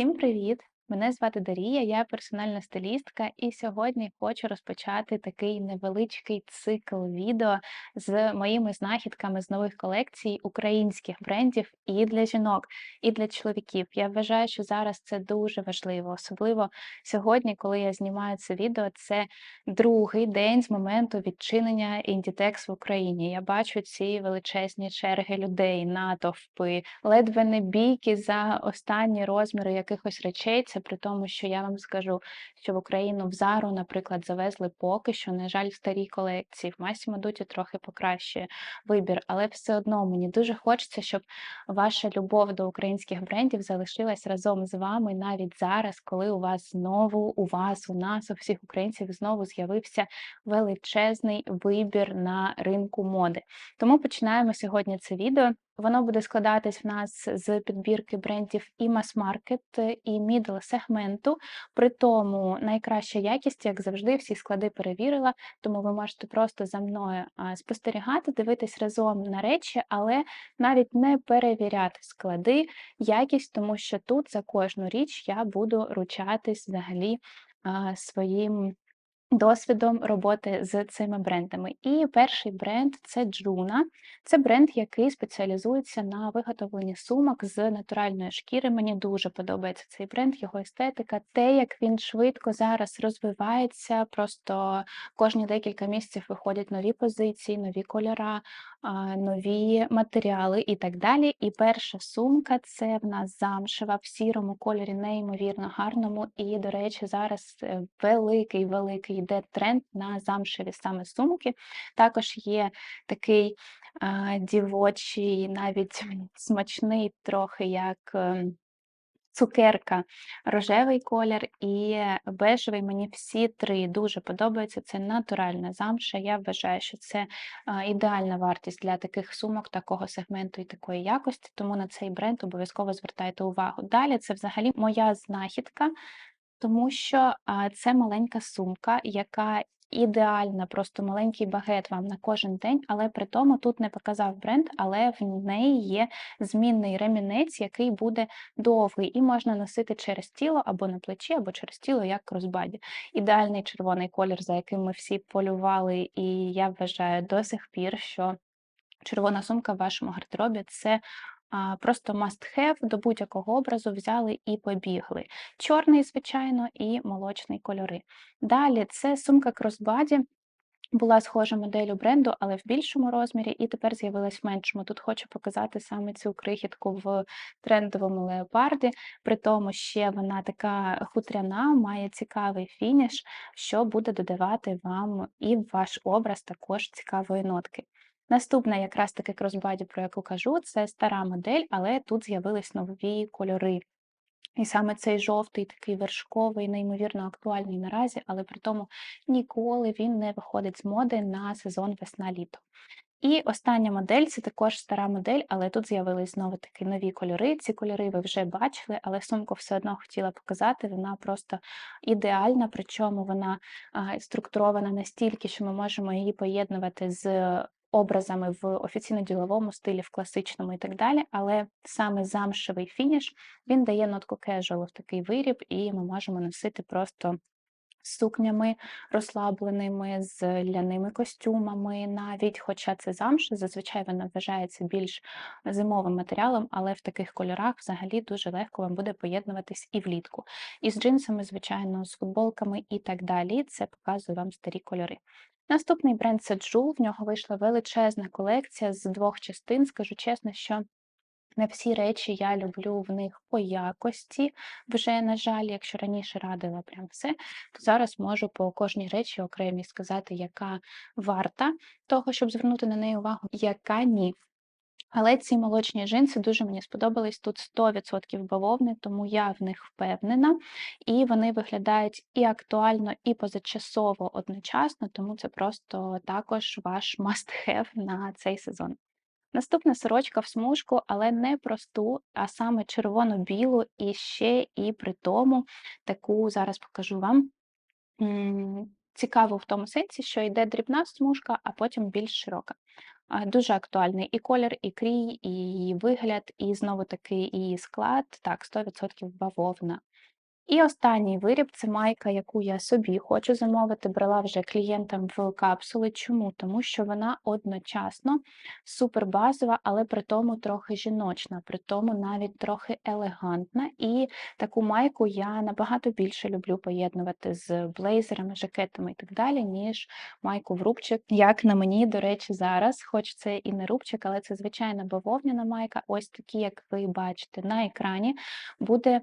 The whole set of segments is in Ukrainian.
Всім привіт! Мене звати Дарія, я персональна стилістка, і сьогодні хочу розпочати такий невеличкий цикл відео з моїми знахідками з нових колекцій українських брендів і для жінок, і для чоловіків. Я вважаю, що зараз це дуже важливо, особливо сьогодні, коли я знімаю це відео. Це другий день з моменту відчинення Inditex в Україні. Я бачу ці величезні черги людей, натовпи, ледве не бійки за останні розміри якихось речей. Це при тому, що я вам скажу, що в Україну в Зару, наприклад, завезли поки що, на жаль, старі колекції. В Масімо Дуті трохи покращує вибір, але все одно мені дуже хочеться, щоб ваша любов до українських брендів залишилась разом з вами навіть зараз, коли у вас знову, у вас, у нас, у всіх українців знову з'явився величезний вибір на ринку моди. Тому починаємо сьогодні це відео. Воно буде складатись в нас з підбірки брендів і мас-маркет, і мідл сегменту. При тому найкраща якість, як завжди, всі склади перевірила, тому ви можете просто за мною спостерігати, дивитись разом на речі, але навіть не перевіряти склади, якість, тому що тут за кожну річ я буду ручатись взагалі своїм досвідом роботи з цими брендами. І перший бренд це Джуна. Це бренд, який спеціалізується на виготовленні сумок з натуральної шкіри. Мені дуже подобається цей бренд, його естетика, те, як він швидко зараз розвивається. Просто кожні декілька місяців виходять нові позиції, нові кольора, нові матеріали і так далі. І перша сумка це в нас замшева в сірому кольорі, неймовірно гарному. І, до речі, зараз е, великий великий йде тренд на замшеві саме сумки. Також є такий а, дівочий, навіть смачний, трохи як. Ем, цукерка, рожевий колір і бежевий. Мені всі три дуже подобаються. Це натуральна замша. Я вважаю, що це ідеальна вартість для таких сумок, такого сегменту і такої якості, тому на цей бренд обов'язково звертайте увагу. Далі це взагалі моя знахідка. Тому що, це маленька сумка, яка ідеальна, просто маленький багет вам на кожен день, але при тому тут не показав бренд, але в неї є змінний ремінець, який буде довгий, і можна носити через тіло або на плечі, або через тіло, як кросбаді. Ідеальний червоний колір, за яким ми всі полювали, і я вважаю до сих пір, що червона сумка в вашому гардеробі це Просто must have до будь-якого образу взяли і побігли. Чорний, звичайно, і молочний кольори. Далі це сумка кросбаді. Була схожа модель бренду, але в більшому розмірі, і тепер з'явилась в меншому. Тут хочу показати саме цю крихітку в трендовому леопарді, при тому ще вона така хутряна, має цікавий фініш, що буде додавати вам і в ваш образ також цікавої нотки. Наступна якраз таки кросбаді, про яку кажу, це стара модель, але тут з'явились нові кольори. І саме цей жовтий, такий вершковий, неймовірно актуальний наразі, але при тому ніколи він не виходить з моди на сезон весна-літо. І остання модель це також стара модель, але тут з'явились знову таки нові кольори. Ці кольори ви вже бачили, але сумку все одно хотіла показати. Вона просто ідеальна, причому вона структурована настільки, що ми можемо її поєднувати з образами в офіційно-діловому стилі, в класичному і так далі, але саме замшевий фініш він дає нотку кежуалу в такий виріб, і ми можемо носити просто сукнями розслабленими, з ляними костюмами, навіть, хоча це замша, зазвичай вона вважається більш зимовим матеріалом, але в таких кольорах взагалі дуже легко вам буде поєднуватись і влітку. І з джинсами, звичайно, з футболками і так далі. Це показує вам старі кольори. Наступний бренд це Джул, в нього вийшла величезна колекція з двох частин. Скажу чесно, що не всі речі я люблю в них по якості. Вже, на жаль, якщо раніше радила прям все, то зараз можу по кожній речі окремі сказати, яка варта того, щоб звернути на неї увагу, яка ні. Але ці молочні джинси дуже мені сподобались. Тут 100% бавовни, тому я в них впевнена. І вони виглядають і актуально, і позачасово одночасно, тому це просто також ваш must-have на цей сезон. Наступна сорочка в смужку, але не просту, а саме червоно-білу, і ще і при тому таку зараз покажу вам. Цікаво в тому сенсі, що йде дрібна смужка, а потім більш широка. Дуже актуальний і колір, і крій, і вигляд, і знову таки її склад. Так, 100% бавовна. І останній виріб це майка, яку я собі хочу замовити. Брала вже клієнтам в капсули. Чому? Тому що вона одночасно супер базова, але при тому трохи жіночна, при тому навіть трохи елегантна. І таку майку я набагато більше люблю поєднувати з блейзерами, жакетами і так далі, ніж майку в рубчик. Як на мені, до речі, зараз, хоч це і не рубчик, але це звичайна бавовняна майка, ось такі, як ви бачите на екрані, буде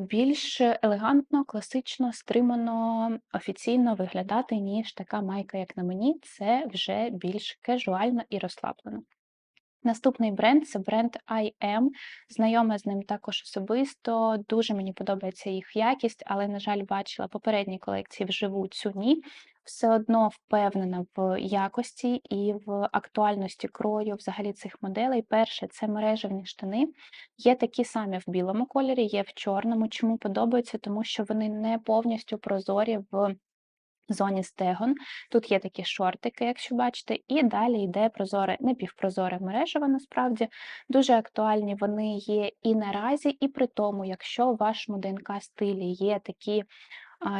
більш елегантно, класично, стримано, офіційно виглядати, ніж така майка, як на мені, це вже більш кежуально і розслаблено. Наступний бренд це бренд IM. Знайома з ним також особисто. Дуже мені подобається їх якість, але, на жаль, бачила попередні колекції вживу цю ні. Все одно впевнена в якості і в актуальності крою взагалі цих моделей. Перше це мережевні штани. Є такі самі в білому кольорі, є в чорному. Чому подобаються? Тому що вони не повністю прозорі в зоні стегон. Тут є такі шортики, якщо бачите, і далі йде прозоре, непівпрозоре мережево, насправді. Дуже актуальні вони є і наразі, і при тому, якщо у вашому ДНК стилі є такі.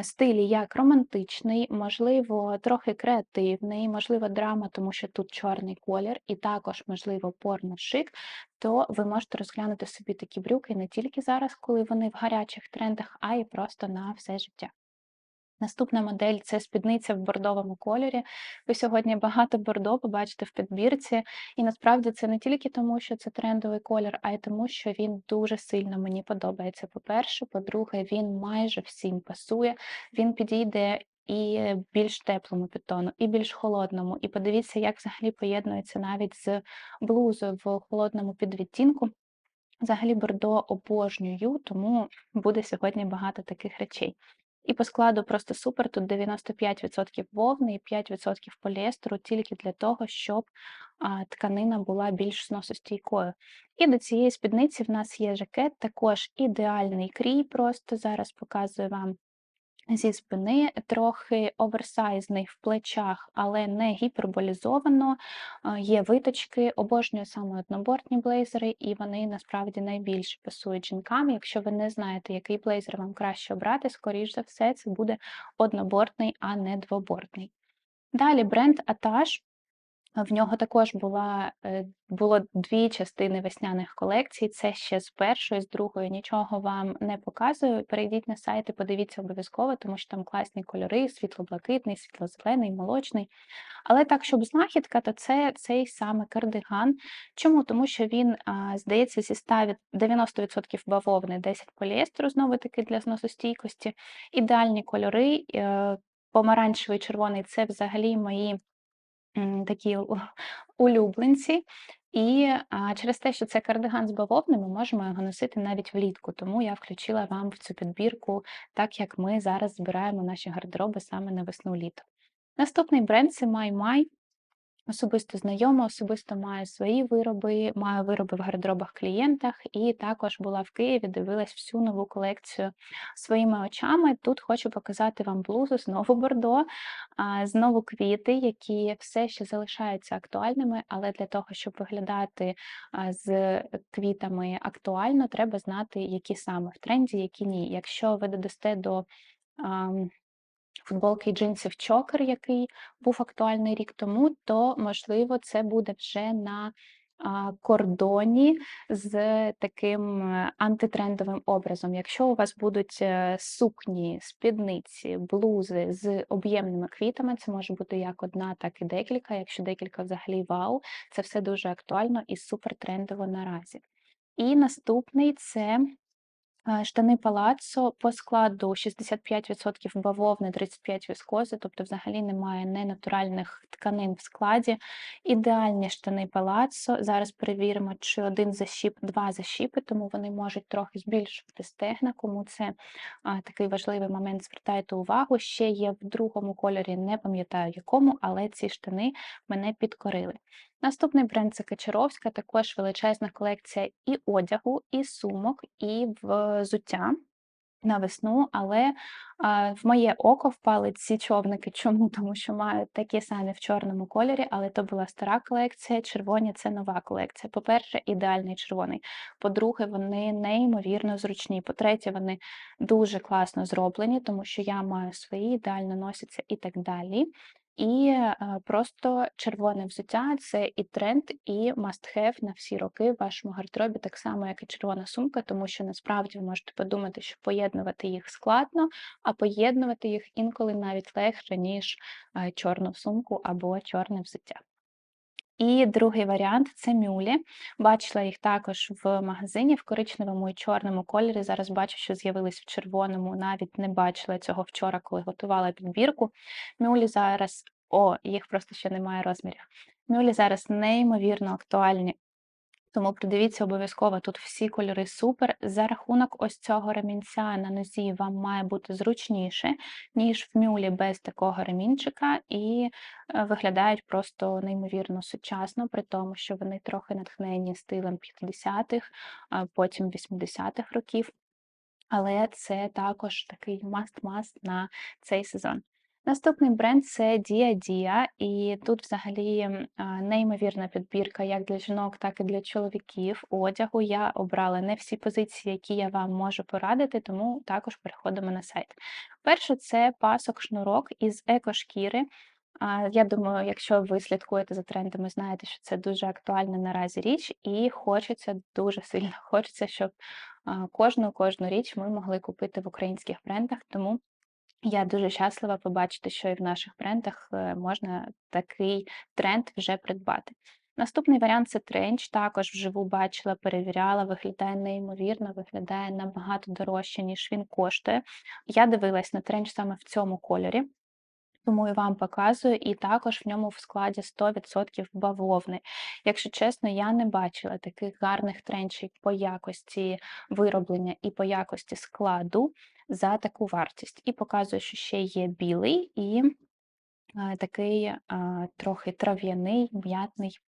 Стилі як романтичний, можливо, трохи креативний, можливо, драма, тому що тут чорний колір, і також, можливо, порно-шик, то ви можете розглянути собі такі брюки не тільки зараз, коли вони в гарячих трендах, а й просто на все життя. Наступна модель це спідниця в бордовому кольорі. Ви сьогодні багато бордо побачите в підбірці, і насправді це не тільки тому, що це трендовий колір, а й тому, що він дуже сильно мені подобається. По-перше, по-друге, він майже всім пасує, він підійде і більш теплому підтону, і більш холодному. І подивіться, як взагалі поєднується навіть з блузою в холодному підвідтінку. Взагалі бордо обожнюю, тому буде сьогодні багато таких речей. І по складу просто супер. Тут 95% вовни і 5% поліестеру тільки для того, щоб а, тканина була більш сносостійкою. І до цієї спідниці в нас є жакет, також ідеальний крій, просто зараз показую вам зі спини, трохи оверсайзний в плечах, але не гіперболізовано. Є виточки, обожнюю саме однобортні блейзери, і вони насправді найбільше пасують жінкам. Якщо ви не знаєте, який блейзер вам краще обрати, скоріш за все, це буде однобортний, а не двобортний. Далі бренд Аташ. В нього також була е, було дві частини весняних колекцій. Це ще з першої, з другої нічого вам не показую. Перейдіть на сайт і подивіться обов'язково, тому що там класні кольори: світло-блакитний, світло-зелений, молочний. Але так, щоб знахідка, то це цей саме кардиган. Чому? Тому що він, здається, зі 90% бавовни, 10 поліестеру, знову таки для зносостійкості. Ідеальні кольори, е, помаранчевий червоний це взагалі мої такі улюбленці. І через те, що це кардиган з бавовни, ми можемо його носити навіть влітку. Тому я включила вам в цю підбірку, так як ми зараз збираємо наші гардероби саме на весну-літо. Наступний бренд це MyMy. Особисто знайома, особисто маю свої вироби, маю вироби в гардеробах клієнтах, і також була в Києві, дивилась всю нову колекцію своїми очами. Тут хочу показати вам блузу знову бордо, знову квіти, які все ще залишаються актуальними, але для того, щоб виглядати з квітами актуально, треба знати, які саме в тренді, які ні. Якщо ви додасте до футболки і джинсів чокер, який був актуальний рік тому, то, можливо, це буде вже на кордоні з таким е, антитрендовим образом. Якщо у вас будуть е, сукні, спідниці, блузи з об'ємними квітами, це може бути як одна, так і декілька. Якщо декілька взагалі вау, це все дуже актуально і супер трендово наразі. І наступний це Штани палаццо по складу 65% бавовни, 35% віскози, тобто взагалі немає ненатуральних тканин в складі. Ідеальні штани палаццо. Зараз перевіримо, чи один защіп, два защіпи, тому вони можуть трохи збільшувати стегна. Кому це а, такий важливий момент, звертайте увагу. Ще є в другому кольорі, не пам'ятаю якому, але ці штани мене підкорили. Наступний бренд це Качаровська, також величезна колекція і одягу, і сумок, і взуття. на весну, але, а, в моє око впали ці човники. Чому? Тому що мають такі самі в чорному кольорі, але то була стара колекція, червоні це нова колекція. По-перше, ідеальний червоний. По-друге, вони неймовірно зручні. По-третє, вони дуже класно зроблені, тому що я маю свої, ідеально носяться і так далі. І, е, просто червоне взуття це і тренд, і must have на всі роки в вашому гардеробі, так само, як і червона сумка, тому що насправді ви можете подумати, що поєднувати їх складно, а поєднувати їх інколи навіть легше, ніж, е, чорну сумку або чорне взуття. І другий варіант це мюлі. Бачила їх також в магазині в коричневому і чорному кольорі. Зараз бачу, що з'явились в червоному. Навіть не бачила цього вчора, коли готувала підбірку. Мюлі зараз о, їх просто ще немає розмірів. Мюлі зараз неймовірно актуальні. Тому придивіться обов'язково тут всі кольори супер. За рахунок ось цього ремінця на нозі вам має бути зручніше, ніж в мюлі без такого ремінчика, і е, виглядають просто неймовірно сучасно, при тому, що вони трохи натхнені стилем 50-х, а потім 80-х років. Але це також такий must-must на цей сезон. Наступний бренд це Dia Dia, і тут взагалі неймовірна підбірка як для жінок, так і для чоловіків одягу. Я обрала не всі позиції, які я вам можу порадити, тому також переходимо на сайт. Перше, це пасок-шнурок із екошкіри. Я думаю, якщо ви слідкуєте за трендами, знаєте, що це дуже актуальна наразі річ, і хочеться дуже сильно хочеться, щоб кожну кожну річ ми могли купити в українських брендах. Тому я дуже щаслива побачити, що і в наших брендах е, можна такий тренд вже придбати. Наступний варіант це тренч. Також вживу бачила, перевіряла, виглядає неймовірно, виглядає набагато дорожче, ніж він коштує. Я дивилась на тренч саме в цьому кольорі. Тому і вам показую, і також в ньому в складі 100% бавовни. Якщо чесно, я не бачила таких гарних тренчів по якості вироблення і по якості складу за таку вартість. І показую, що ще є білий і е, такий а, трохи трав'яний, м'ятний.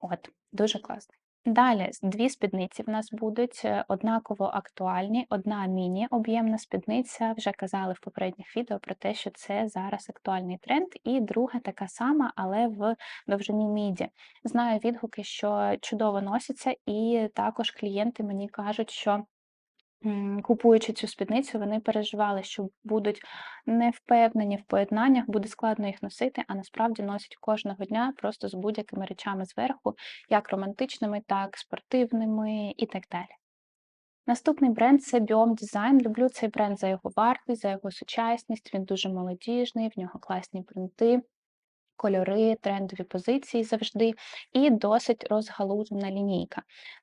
От, дуже класно. Далі дві спідниці в нас будуть е, однаково актуальні. Одна міні-об'ємна спідниця. Вже казали в попередніх відео про те, що це зараз актуальний тренд. І друга така сама, але в довжині міді. Знаю відгуки, що чудово носяться, і також клієнти мені кажуть, що Купуючи цю спідницю, вони переживали, що будуть невпевнені в поєднаннях, буде складно їх носити, а насправді носять кожного дня просто з будь-якими речами зверху, як романтичними, так спортивними і так далі. Наступний бренд це Biome Design. Люблю цей бренд за його вартість, за його сучасність. Він дуже молодіжний, в нього класні принти кольори, трендові позиції завжди, і досить розгалужена лінійка.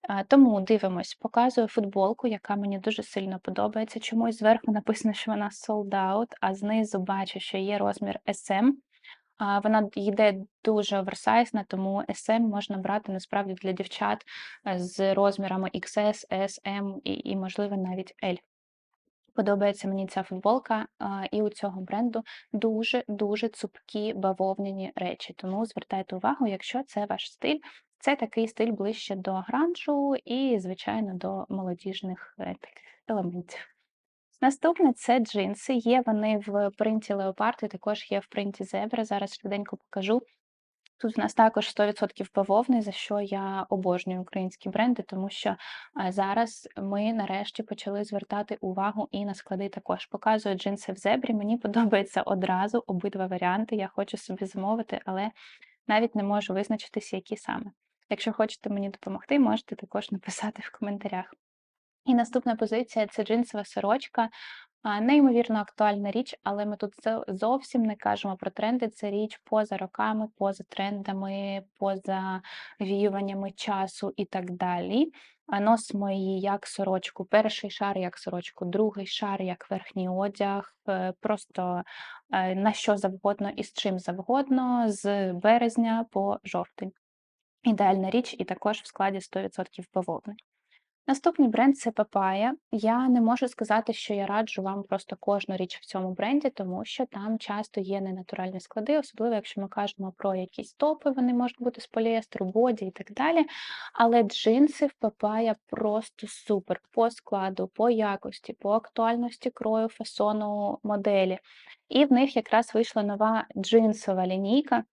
Е, Тому дивимось, показую футболку, яка мені дуже сильно подобається. Чомусь зверху написано, що вона sold out, а знизу бачу, що є розмір SM. Вона йде дуже оверсайзна, тому SM можна брати насправді для дівчат е, з розмірами XS, S, M і, і можливо, навіть L. Подобається мені ця футболка, і у цього бренду дуже-дуже цупкі бавовняні речі. Тому звертайте увагу, якщо це ваш стиль. Це такий стиль ближче до гранжу і, звичайно, до молодіжних е, елементів. Наступне це джинси. Є вони в принті леопард і також є в принті зебра. Зараз швиденько покажу. Тут в нас також 100% бавовни, за що я обожнюю українські бренди, тому що зараз ми нарешті почали звертати увагу і на склади також. Показую джинси в зебрі. Мені подобається одразу обидва варіанти. Я хочу собі замовити, але навіть не можу визначитися, які саме. Якщо хочете мені допомогти, можете також написати в коментарях. І наступна позиція це джинсова сорочка. Неймовірно актуальна річ, але ми тут зовсім не кажемо про тренди. Це річ поза роками, поза трендами, поза віюваннями часу і так далі. Носимо її як сорочку, перший шар як сорочку, другий шар як верхній одяг, е, просто е, на що завгодно і з чим завгодно, з березня по жовтень. Ідеальна річ, і також в складі 100% бавовни. Наступний бренд це Papaya. Я не можу сказати, що я раджу вам просто кожну річ в цьому бренді, тому що там часто є ненатуральні склади, особливо якщо ми кажемо про якісь топи, вони можуть бути з поліестеру, боді і так далі. Але джинси в Papaya просто супер по складу, по якості, по актуальності крою, фасону моделі. І в них якраз вийшла нова джинсова лінійка.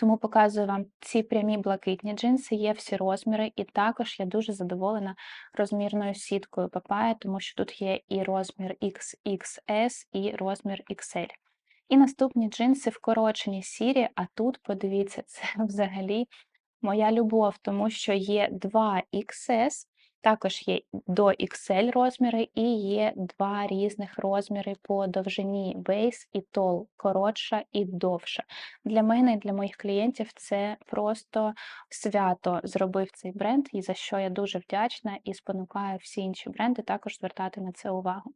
Тому показую вам ці прямі блакитні джинси, є всі розміри, і також я дуже задоволена розмірною сіткою Papaya, тому що тут є і розмір XXS, і розмір XL. І наступні джинси вкорочені сірі, а тут, подивіться, це взагалі моя любов, тому що є 2 XS, також є до XL розміри, і є два різних розміри по довжині base і tall, коротша і довша. Для мене і для моїх клієнтів це просто свято зробив цей бренд, і за що я дуже вдячна і спонукаю всі інші бренди також звертати на це увагу.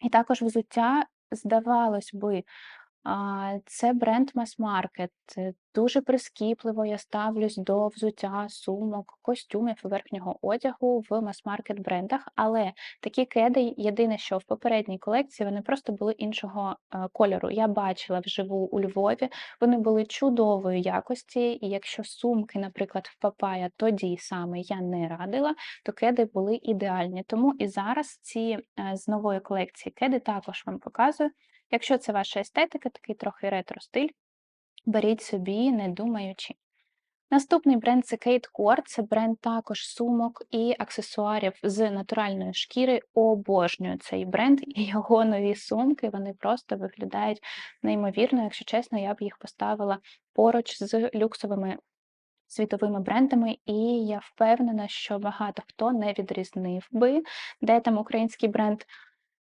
І також взуття, здавалось би, це бренд мас-маркет. Дуже прискіпливо я ставлюсь до взуття, сумок, костюмів верхнього одягу в мас-маркет брендах. Але такі кеди, єдине, що в попередній колекції вони просто були іншого е, кольору. Я бачила вживу у Львові, вони були чудової якості. І якщо сумки, наприклад, в Папая тоді саме я не радила, то кеди були ідеальні. Тому і зараз ці е, з нової колекції кеди також вам показую. Якщо це ваша естетика, такий трохи ретро-стиль, беріть собі, не думаючи. Наступний бренд це Kate Core, це бренд також сумок і аксесуарів з натуральної шкіри. Обожнюю цей бренд і його нові сумки. Вони просто виглядають неймовірно. Якщо чесно, я б їх поставила поруч з люксовими світовими брендами, і я впевнена, що багато хто не відрізнив би, де там український бренд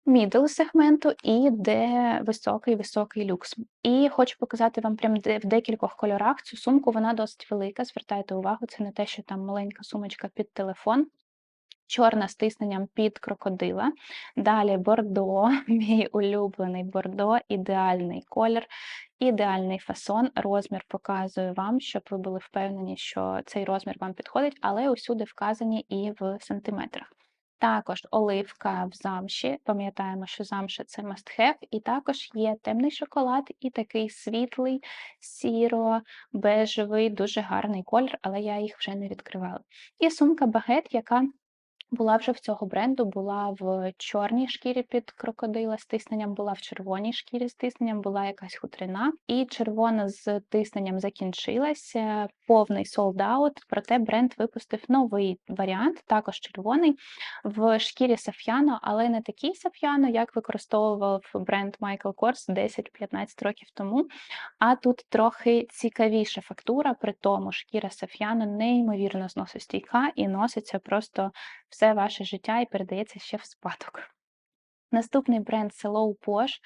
Мідл сегменту і де високий-високий люкс. І хочу показати вам прям в декількох кольорах цю сумку, вона досить велика. Звертайте увагу, це не те, що там маленька сумочка під телефон. Чорна з тисненням під крокодила. Далі бордо, мій улюблений бордо, ідеальний колір, ідеальний фасон. Розмір показую вам, щоб ви були впевнені, що цей розмір вам підходить, але усюди вказані і в сантиметрах. Також оливка в замші. Пам'ятаємо, що замша це must have. І також є темний шоколад і такий світлий, сіро-бежевий, дуже гарний колір, але я їх вже не відкривала. І сумка багет, яка була вже в цього бренду, була в чорній шкірі під крокодила з тисненням, була в червоній шкірі з тисненням, була якась хутрина, і червона з тисненням закінчилася, повний sold-out, проте бренд випустив новий варіант, також червоний, в шкірі саф'яно, але не такий саф'яно, як використовував бренд Michael Kors 10-15 років тому. А тут трохи цікавіша фактура, при тому шкіра саф'яно неймовірно зносостійка і носиться просто все ваше життя і передається ще в спадок. Наступний бренд це Low Posh.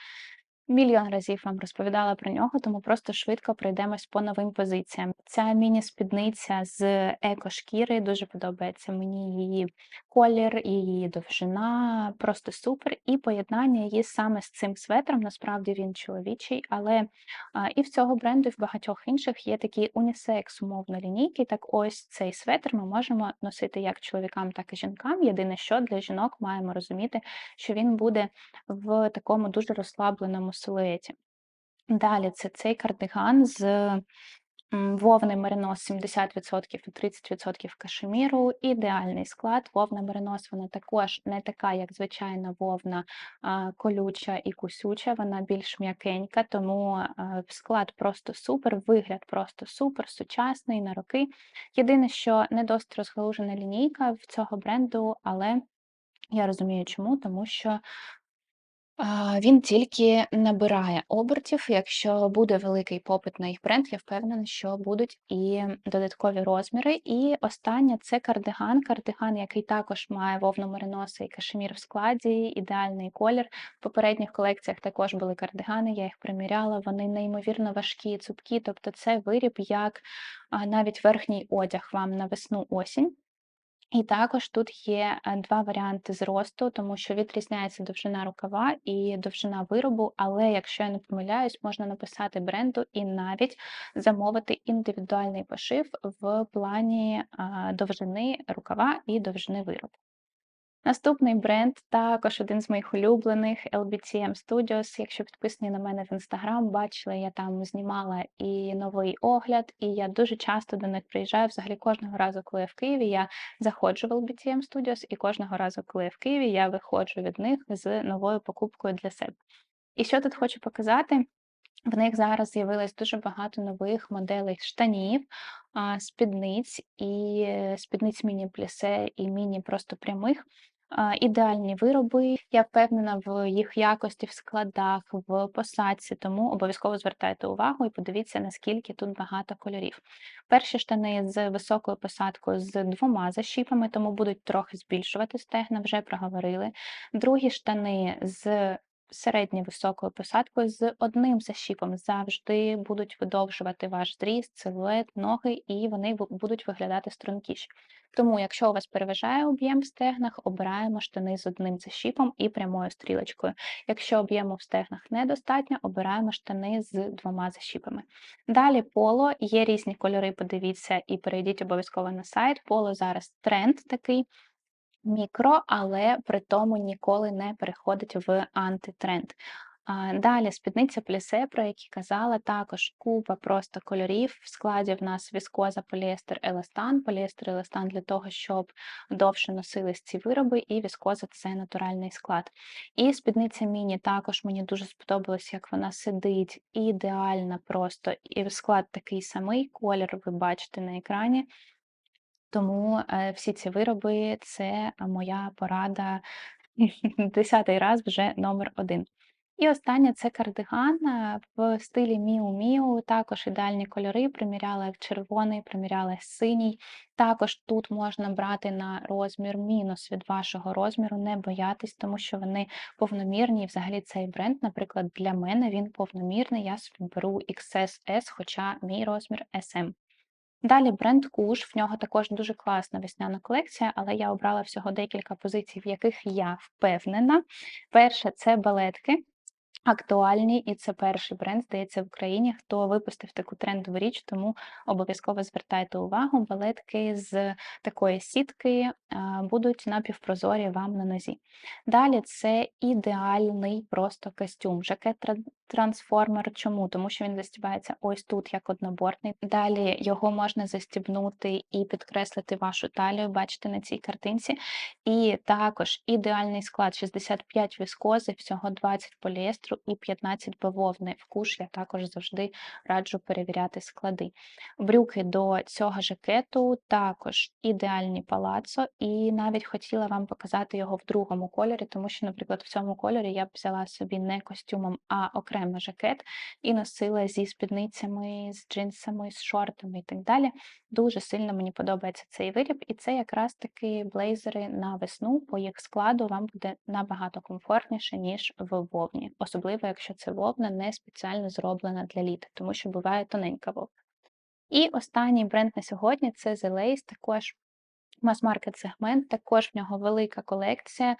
Мільйон разів вам розповідала про нього, тому просто швидко пройдемось по новим позиціям. Ця міні-спідниця з еко-шкіри дуже подобається мені її колір, її довжина, просто супер. І поєднання її саме з цим светром. Насправді він чоловічий, але і в цього бренду, і в багатьох інших є такі унісекс умовно лінійки. Так ось цей светр ми можемо носити як чоловікам, так і жінкам. Єдине, що для жінок маємо розуміти, що він буде в такому дуже розслабленому силуеті. Далі це цей кардиган з м, вовни меринос 70% і 30% кашеміру. Ідеальний склад. Вовна меринос вона також не така, як звичайна вовна колюча і кусюча, вона більш м'якенька, тому склад просто супер, вигляд просто супер, сучасний на роки. Єдине, що не досить розгалужена лінійка в цього бренду, але я розумію, чому, тому що він тільки набирає обертів. Якщо буде великий попит на їх бренд, я впевнена, що будуть і додаткові розміри. І останнє це кардиган. Кардиган, який також має вовну мериноса і кашемір в складі, ідеальний колір. В попередніх колекціях також були кардигани, я їх приміряла. Вони неймовірно важкі, цупкі. Тобто, це виріб як навіть верхній одяг вам на весну-осінь. І також тут є е, два варіанти зросту, тому що відрізняється довжина рукава і довжина виробу, але якщо я не помиляюсь, можна написати бренду і навіть замовити індивідуальний пошив в плані довжини рукава і довжини виробу. Наступний бренд також один з моїх улюблених LBTM Studios. Якщо підписані на мене в Instagram, бачили, я там знімала і новий огляд, і я дуже часто до них приїжджаю. Взагалі кожного разу, коли я в Києві, я заходжу в LBTM Studios, і кожного разу, коли я в Києві, я виходжу від них з новою покупкою для себе. І що тут хочу показати? В них зараз з'явилось дуже багато нових моделей штанів, спідниць і е, спідниць міні-плісе і міні просто прямих. Ідеальні вироби. Я впевнена в їх якості, в складах, в посадці, тому обов'язково звертайте увагу і подивіться, наскільки тут багато кольорів. Перші штани з високою посадкою з двома защіпами, тому будуть трохи збільшувати стегна, вже проговорили. Другі штани з середньо-високою посадкою з одним защіпом завжди будуть видовжувати ваш зріст, силует, ноги, і вони будуть виглядати стрункіші. Тому, якщо у вас переважає об'єм в стегнах, обираємо штани з одним защіпом і прямою стрілочкою. Якщо об'єму в стегнах недостатньо, обираємо штани з двома защіпами. Далі поло, є різні кольори, подивіться і перейдіть обов'язково на сайт. Поло зараз тренд такий. Мікро, але при тому ніколи не переходить в антитренд. Далі спідниця плісе, про які казала, також купа просто кольорів. В складі в нас віскоза, поліестер, еластан. Поліестер, еластан для того, щоб довше носились ці вироби, і віскоза це натуральний склад. І спідниця міні також мені дуже сподобалось, як вона сидить ідеально просто. І склад такий самий, колір ви бачите на екрані. Тому, е, всі ці вироби- це моя порада десятий раз вже номер один. І останнє- це кардиган, в стилі Miu, також ідеальні кольори. Приміряла як червоний, приміряла синій. Також тут можна брати на розмір мінус від вашого розміру, не боятись, тому що вони повномірні. І взагалі цей бренд, наприклад, для мене він повномірний. Я собі беру XS хоча мій розмір SM. Далі бренд Куш, в нього також дуже класна весняна колекція, але я обрала всього декілька позицій, в яких я впевнена. Перше це балетки. Актуальні, і це перший бренд, здається, в Україні, хто випустив таку трендову річ, тому обов'язково звертайте увагу. Балетки з такої сітки будуть напівпрозорі вам на нозі. Далі це ідеальний просто костюм, жакет трансформер. Чому? Тому що він застібається ось тут, як однобортний. Далі його можна застібнути і підкреслити вашу талію, бачите на цій картинці. І також ідеальний склад 65 віскози, всього 20 поліестру і 15 бавовни. В куш я також завжди раджу перевіряти склади. Брюки до цього жакету також ідеальні палацо, і навіть хотіла вам показати його в другому кольорі, тому що, наприклад, в цьому кольорі я б взяла собі не костюмом, а окремо жакет і носила зі спідницями, з джинсами, з шортами і так далі. Дуже сильно мені подобається цей виріб, і це якраз таки блейзери на весну. По їх складу вам буде набагато комфортніше, ніж в вовні, особливо якщо це вовна не спеціально зроблена для літа, тому що буває тоненька вовна. І останній бренд на сьогодні це The Lace, також мас-маркет сегмент, також в нього велика колекція,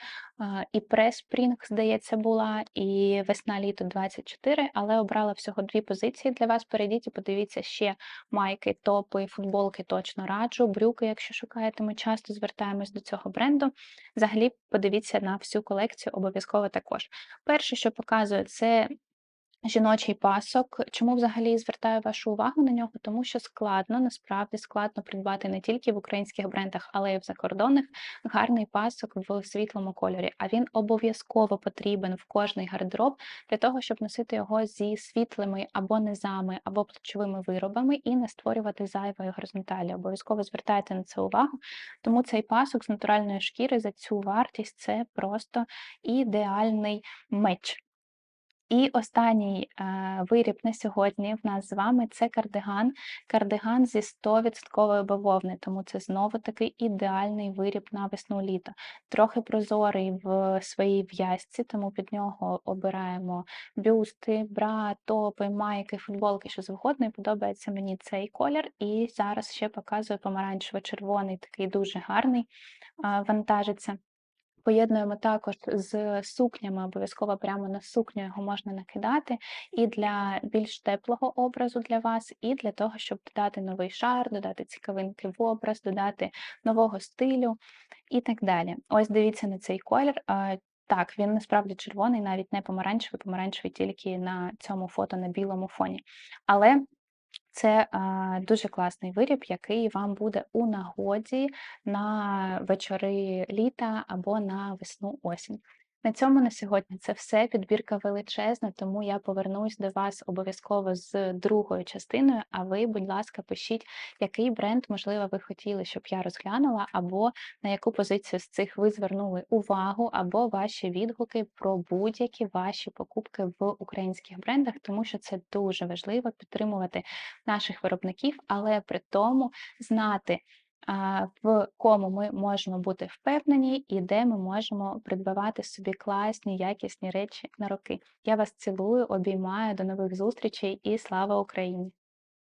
і прес-спрінг, здається, була, і весна-літо 24, але обрала всього дві позиції для вас. Перейдіть і подивіться ще майки, топи, футболки точно раджу. Брюки, якщо шукаєте, ми часто звертаємось до цього бренду. Взагалі, подивіться на всю колекцію, обов'язково також. Перше, що показую, це Жіночий пасок. Чому взагалі звертаю вашу увагу на нього? Тому що складно, насправді складно придбати не тільки в українських брендах, але й в закордонних гарний пасок в світлому кольорі. А він обов'язково потрібен в кожний гардероб для того, щоб носити його зі світлими або низами, або плечовими виробами і не створювати зайвої горизонталі. Обов'язково звертайте на це увагу. Тому цей пасок з натуральної шкіри за цю вартість це просто ідеальний меч. І останній е, виріб на сьогодні в нас з вами це кардиган. Кардиган зі 100% бавовни, тому це знову таки ідеальний виріб на весну літо. Трохи прозорий в своїй в'язці, тому під нього обираємо бюсти, бра, топи, майки, футболки, що завгодно. І подобається мені цей колір. І зараз ще показую помаранчево-червоний, такий дуже гарний, е, вантажиться. Поєднуємо також з сукнями, обов'язково прямо на сукню його можна накидати і для більш теплого образу для вас, і для того, щоб додати новий шар, додати цікавинки в образ, додати нового стилю і так далі. Ось дивіться на цей колір. Так, він насправді червоний, навіть не помаранчевий, помаранчевий тільки на цьому фото на білому фоні. Але це дуже класний виріб, який вам буде у нагоді на вечори літа або на весну-осінь. На цьому на сьогодні це все. Підбірка величезна, тому я повернусь до вас обов'язково з другою частиною. А ви, будь ласка, пишіть, який бренд, можливо, ви хотіли, щоб я розглянула, або на яку позицію з цих ви звернули увагу, або ваші відгуки про будь-які ваші покупки в українських брендах, тому що це дуже важливо підтримувати наших виробників, але при тому знати, в кому ми можемо бути впевнені і де ми можемо придбавати собі класні, якісні речі на роки. Я вас цілую, обіймаю, до нових зустрічей і слава Україні!